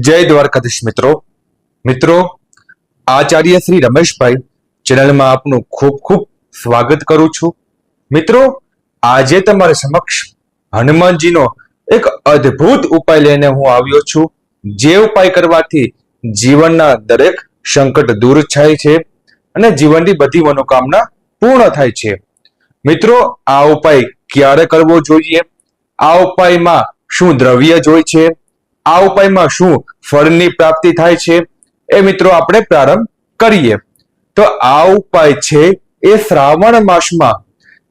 જય દ્વારકાધીશ મિત્રો. મિત્રો, આચાર્ય શ્રી રમેશભાઈ ચેનલમાં આપનું ખૂબ ખૂબ સ્વાગત કરું છું. મિત્રો, આજે તમારી સમક્ષ હનુમાનજીનો એક અદ્ભુત ઉપાય લઈને હું આવ્યો છું. જે ઉપાય કરવાથી જીવનના દરેક સંકટ દૂર થાય છે અને જીવનની બધી મનોકામના પૂર્ણ થાય છે. મિત્રો, આ ઉપાય ક્યારે કરવો જોઈએ? આ ઉપાયમાં શું દ્રવ્ય જોઈ છે? આ ઉપાયમાં શું ફળની પ્રાપ્તિ થાય છે એ મિત્રો આપણે પ્રારંભ કરીએ. તો આ ઉપાય છે એ શ્રાવણ માસમાં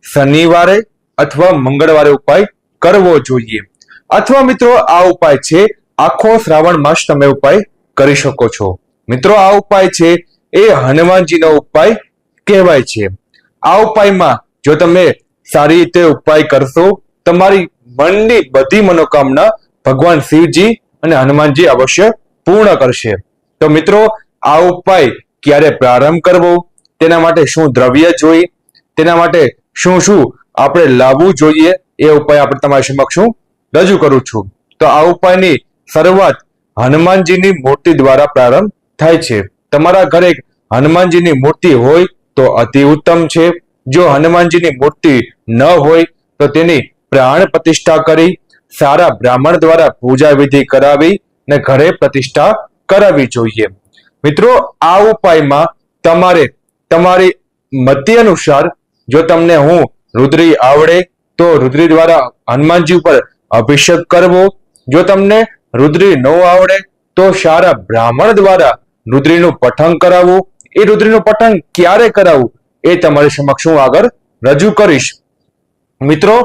શનિવારે અથવા મંગળવારે ઉપાય કરવો જોઈએ. અથવા મિત્રો આ ઉપાય છે આખો શ્રાવણ માસ તમે ઉપાય કરી શકો છો. મિત્રો આ ઉપાય છે એ હનુમાનજીનો ઉપાય કહેવાય છે. આ ઉપાયમાં જો તમે સારી રીતે ઉપાય કરશો, તમારી મનની બધી મનોકામના ભગવાન શિવજી અને હનુમાનજી અવશ્ય પૂર્ણ કરશે. તો મિત્રો, આ ઉપાય ક્યારે પ્રારંભ કરવો? તેના માટે શું દ્રવ્ય જોઈ? તેના માટે શું શું આપણે લાવવું જોઈએ? એ ઉપાય આપણે તમારી સમક્ષ હું રજૂ કરું છું. તો આ ઉપાયની શરૂઆત હનુમાનજીની મૂર્તિ દ્વારા પ્રારંભ થાય છે. તમારા ઘરે હનુમાનજીની મૂર્તિ હોય તો અતિ ઉત્તમ છે. જો હનુમાનજીની મૂર્તિ ન હોય તો તેની પ્રાણ પ્રતિષ્ઠા કરી સારા બ્રાહ્મણ દ્વારા પૂજા વિધિ કરાવી ને ઘરે પ્રતિષ્ઠા કરાવવી જોઈએ. મિત્રો, આ ઉપાયમાં તમારે તમારી મતિ અનુસાર જો તમને હું રુદ્રી આવડે તો રુદ્રી દ્વારા હનુમાનજી ઉપર અભિષેક કરવો. જો તમને રુદ્રી ન આવડે તો સારા બ્રાહ્મણ દ્વારા રુદ્રીનું પઠન કરાવવું. એ રુદ્રીનું પઠન ક્યારે કરાવવું એ તમારી સમક્ષ હું આગળ રજૂ કરીશ. મિત્રો,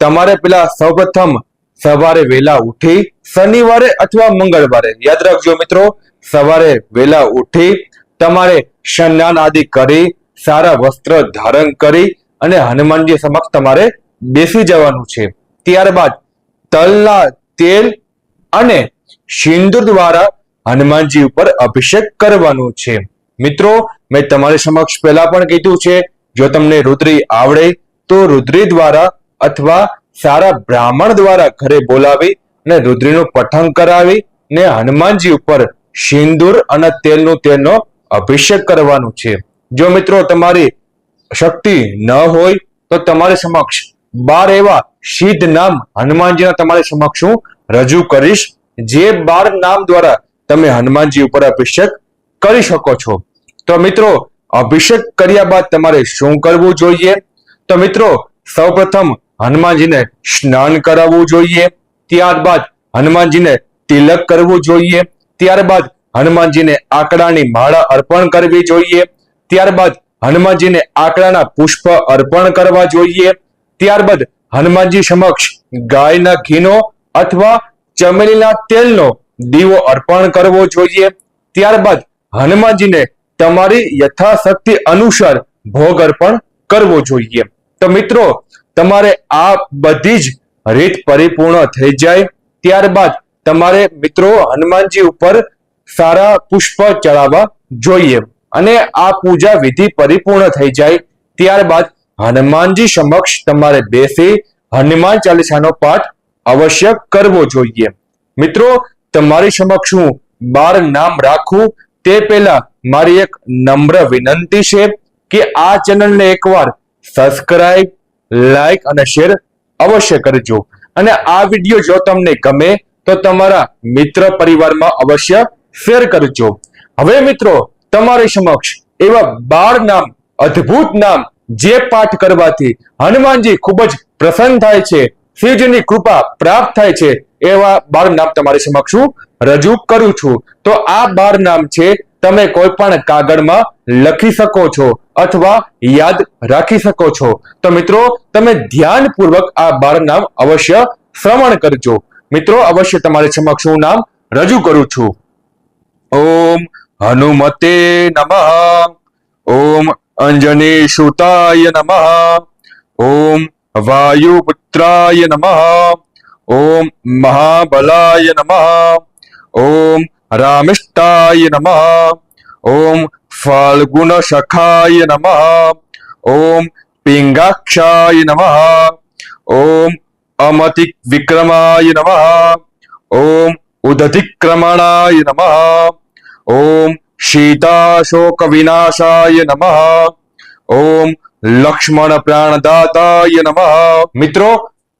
તમારે પેલા સૌપ્રથમ સવારે વહેલા ઉઠી શનિવારે અથવા મંગળવારે. યાદ રાખજો મિત્રો, સવારે વહેલા ઉઠી તમારે સ્નાન આદિ કરી, સારા વસ્ત્ર ધારણ કરી અને હનુમાનજી સમક્ષ તમારે બેસી જવાનું છે. ત્યારબાદ તલના તેલ અને સિંદૂર દ્વારા હનુમાનજી ઉપર અભિષેક કરવાનું છે. મિત્રો, મેં તમારી સમક્ષ પહેલા પણ કીધું છે, જો તમને રુદ્રી આવડે તો રુદ્રી દ્વારા અથવા સારા બ્રાહ્મણ દ્વારા ઘરે બોલાવી અને રુદ્રીનું પઠન કરાવી ને હનુમાનજી ઉપર સિંદૂર અને તેલનું તેલનો અભિષેક કરવાનું છે. જો મિત્રો તમારી શક્તિ ન હોય તો તમારી સમક્ષ બાર એવા સિદ્ધ નામ હનુમાનજીના તમારી સમક્ષ હું રજૂ કરીશ, જે બાર નામ દ્વારા તમે હનુમાનજી ઉપર અભિષેક કરી શકો છો. તો મિત્રો, અભિષેક કર્યા બાદ તમારે શું કરવું જોઈએ? તો મિત્રો, સૌપ્રથમ હનુમાનજીને સ્નાન કરાવવું જોઈએ, ત્યારબાદ હનુમાનજીને તિલક કરવું જોઈએ, ત્યારબાદ હનુમાનજીને આંકડાની માળા અર્પણ કરવી જોઈએ, ત્યારબાદ હનુમાનજીને આંકડાના પુષ્પ અર્પણ કરવા જોઈએ, ત્યારબાદ હનુમાનજી સમક્ષ ગાયના ઘીનો અથવા ચમેલીના તેલનો દીવો અર્પણ કરવો જોઈએ, ત્યારબાદ હનુમાનજીને તમારી યથાશક્તિ અનુસાર ભોગ અર્પણ કરવો જોઈએ. તો મિત્રો તમારે આ બધી જ રીત પરિપૂર્ણ થઈ જાય, ત્યારબાદ તમારે મિત્રો હનુમાનજી ઉપર સારા પુષ્પ ચડાવવા જોઈએ અને આ પૂજા વિધિ પરિપૂર્ણ થઈ જાય, ત્યારબાદ હનુમાનજી સમક્ષ તમારે બેસી હનુમાન ચાલીસાનો પાઠ અવશ્ય કરવો જોઈએ. મિત્રો, તમારી સમક્ષ હું બાર નામ રાખું, તે પહેલા મારી એક નમ્ર વિનંતી છે કે આ ચેનલને એકવાર સબસ્ક્રાઇબ લાઈક અને શેર અવશ્ય કરજો. અને આ વીડિયો જો તમને ગમે, તો તમારા મિત્ર પરિવારમાં અવશ્ય શેર કરજો. હવે મિત્રો, તમારી સમક્ષ એવા બાર નામ, અદ્ભુત નામ જે પાઠ કરવાથી હનુમાનજી ખૂબ જ પ્રસન્ન થાય છે શિવજીની કૃપા પ્રાપ્ત થાય છે, એવા બાર નામ તમારી સમક્ષ રજૂ કરું છું. તો આ બાર નામ છે તમે કોઈ પણ કાગળમાં લખી શકો છો અથવા યાદ રાખી શકો છો. તો મિત્રો, તમે ધ્યાનપૂર્વક આ બાર નામ અવશ્ય શ્રવણ કરજો. મિત્રો, અવશ્ય તમારી સમક્ષ હું નામ રજૂ કરું છું. ઓમ હનુમતે નમઃ. ઓમ અંજની સુતાય નમઃ. ઓમ વાયુપુત્રાય નમઃ. ઓમ મહાબલાય નમઃ. ઓમ રામિષ્ટાય નમઃ ઓમ ફાલ્ગુણ સખાય નમઃ ઓમ પિંગાક્ષાય નમઃ ઓમ અમતિક વિક્રમાય નમઃ ઓમ ઉદધિક્રમણાય નમઃ ઓમ શીતાશોક વિનાશાય નમઃ ઓમ લક્ષ્મણ પ્રાણદાતાય નમઃ મિત્રો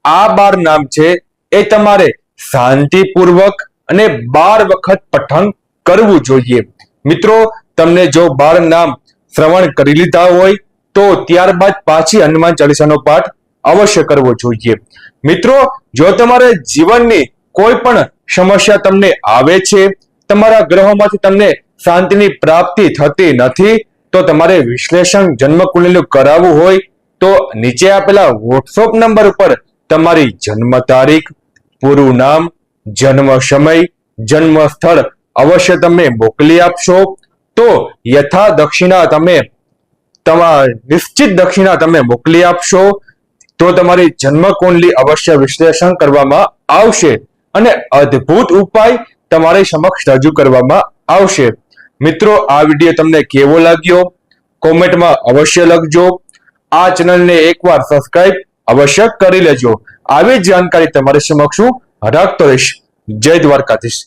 આ બાર નામ છે, એ તમારે શાંતિપૂર્વક અને બાર વખત પઠન કરવું જોઈએ. મિત્રો, તમને જો બાર નામ શ્રવણ કરી લીધા હોય, તો ત્યારબાદ પાછી હનુમાન ચાલીસાનો પાઠ અવશ્ય કરવો જોઈએ. મિત્રો, જો તમારે જીવનની કોઈ પણ સમસ્યા તમને આવે છે, તમારા ગ્રહોમાંથી તમને શાંતિની પ્રાપ્તિ થતી નથી, તો તમારે વિશ્લેષણ જન્મ કુંડલીનું કરાવવું હોય, તો નીચે આપેલા વોટ્સઅપ નંબર ઉપર તમારી જન્મ તારીખ, પૂરું નામ જન્મ સમય, જન્મ સ્થળ અવશ્ય તમે મોકલી આપશો. તો યથા દક્ષિણા તમે, તમા નિશ્ચિત દક્ષિણા તમે મોકલી આપશો. તો તમારી જન્મ કુંડલી અવશ્ય વિશ્લેષણ કરવામાં આવશે અને અદ્ભુત ઉપાય તમારી સમક્ષ રજૂ કરવામાં આવશે. મિત્રો, આ વીડિયો તમને કેવો લાગ્યો? કોમેન્ટમાં અવશ્ય લખજો. આ ચેનલને એકવાર સબસ્ક્રાઇબ અવશ્ય કરી લેજો. આવી જ જાણકારી તમારી સમક્ષ હું રાખતો તોરેશ જય દ્વારકાધીશ.